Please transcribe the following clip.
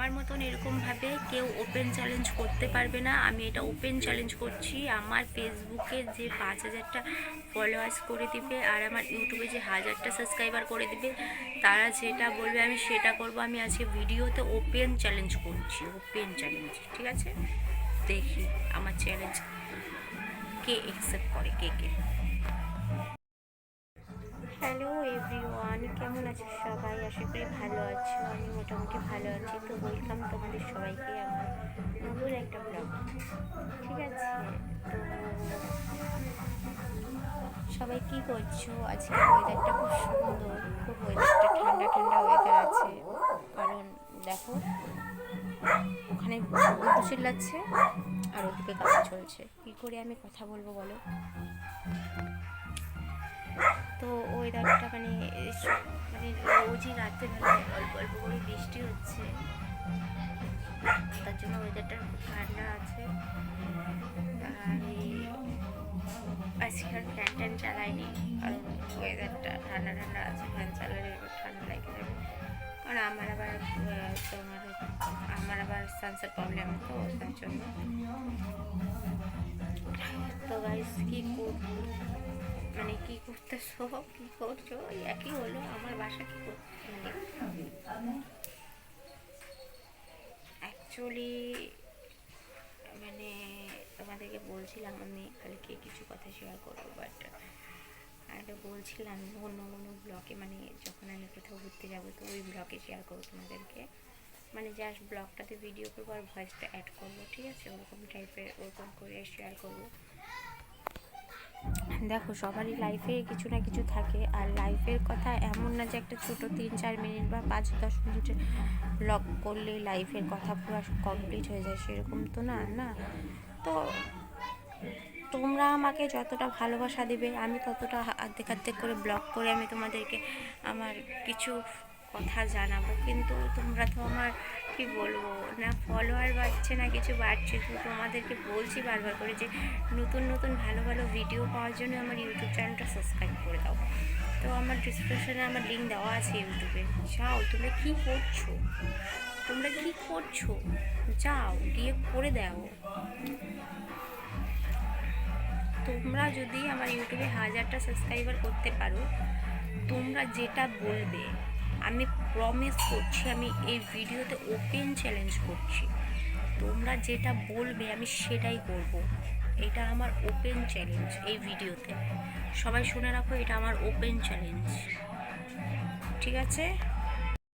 আমার মতন এরকমভাবে কেউ ওপেন চ্যালেঞ্জ করতে পারবে না। আমি এটা ওপেন চ্যালেঞ্জ করছি। আমার ফেসবুকে যে পাঁচ হাজারটা ফলোয়ার্স করে দিবে আর আমার ইউটিউবে যে হাজারটা সাবস্ক্রাইবার করে দিবে, তারা যেটা বলবে আমি সেটা করব। আমি আজকে ভিডিওতে ওপেন চ্যালেঞ্জ করছি ওপেন চ্যালেঞ্জ ঠিক আছে? দেখি আমার চ্যালেঞ্জ কে অ্যাকসেপ্ট করে, কে কে? হ্যালো এভরিওয়ান কেমন আছো সবাই? আশা করি ভালো আছো। আমি মোটামুটি ভালো আছি। তো ওয়েলকাম তোমাদের সবাইকে আমার নতুন একটা ব্লগ ঠিক আছে? তো সবাই কি করছ? আজকে ওয়েদারটা খুব সুন্দর। খুব ওয়েদারটা ঠান্ডা ঠান্ডা ওয়েদার আছে। কারণ দেখো, ওখানে চিল্লাচ্ছে আর ওদিকে গান চলছে। কী করে আমি কথা বলব বলো? তো ওয়েদারটা মানে মানে রোজই রাতের বেলায় অল্প অল্প করে বৃষ্টি হচ্ছে। তার জন্য ওয়েদারটা খুব ঠান্ডা আছে। আর আজকে আর ফ্যান ট্যান চালাইনি, কারণ ওয়েদারটা ঠান্ডা ঠান্ডা আছে ফ্যান চালালে ঠান্ডা লাগে। যাবে কারণ আমার আবার তোমার আমার আবার সানসেট প্রবলেম তো তার জন্য। তো গাইস কি করব? মানে কি করতেছো? কি করছ? একই হলো, আমার বাসা কি করতে অ্যাকচুয়ালি মানে তোমাদেরকে বলছিলাম আমি কালকে কিছু কথা শেয়ার করব বাট এটা বলছিলাম অন্য কোনো ব্লগে মানে যখন আমি কোথাও ঘুরতে যাব, তো ওই ব্লগে শেয়ার করব তোমাদেরকে। মানে জাস্ট ব্লগটাতে ভিডিও করব আর ভয়েসটা অ্যাড করব, ঠিক আছে? ওরকম টাইপের ওরকম করে শেয়ার করব। দেখো, সবারই লাইফে কিছু না কিছু থাকে। আর লাইফের কথা এমন না যে একটা ছোট তিন চার মিনিট বা পাঁচ দশ মিনিটের লগ করলে লাইফের কথা পুরো কমপ্লিট হয়ে যায়, সেরকম তো না না? তো তোমরা আমাকে যতটা ভালোবাসা দেবে, আমি ততটা আর্ধেক আর্ধেক করে ব্লগ করে আমি তোমাদেরকে আমার কিছু কথা জানাব। কিন্তু তোমরা তো আমার কি বলব? না ফলোয়ার বাড়ছে, না কিছু বাড়ছে। তো তোমাদেরকে বলছি বারবার করে যে, নতুন নতুন ভালো ভালো ভিডিও পাওয়ার জন্য আমার ইউটিউব চ্যানেলটা সাবস্ক্রাইব করে দাও। তো আমার ডিসক্রিপশনে আমার লিঙ্ক দেওয়া আছে ইউটিউবে যাও, তোমরা কী করছ? তোমরা কী করছ? যাও, গিয়ে করে দাও তোমরা যদি আমার ইউটিউবে হাজারটা সাবস্ক্রাইবার করতে পারো, তোমরা যেটা বলবে আমি প্রমিস করছি, আমি এই ভিডিওতে ওপেন চ্যালেঞ্জ করছি। তোমরা যেটা বলবে, আমি সেটাই করব। এটা আমার ওপেন চ্যালেঞ্জ এই ভিডিওতে সবাই শুনে রাখো, এটা আমার ওপেন চ্যালেঞ্জ ঠিক আছে?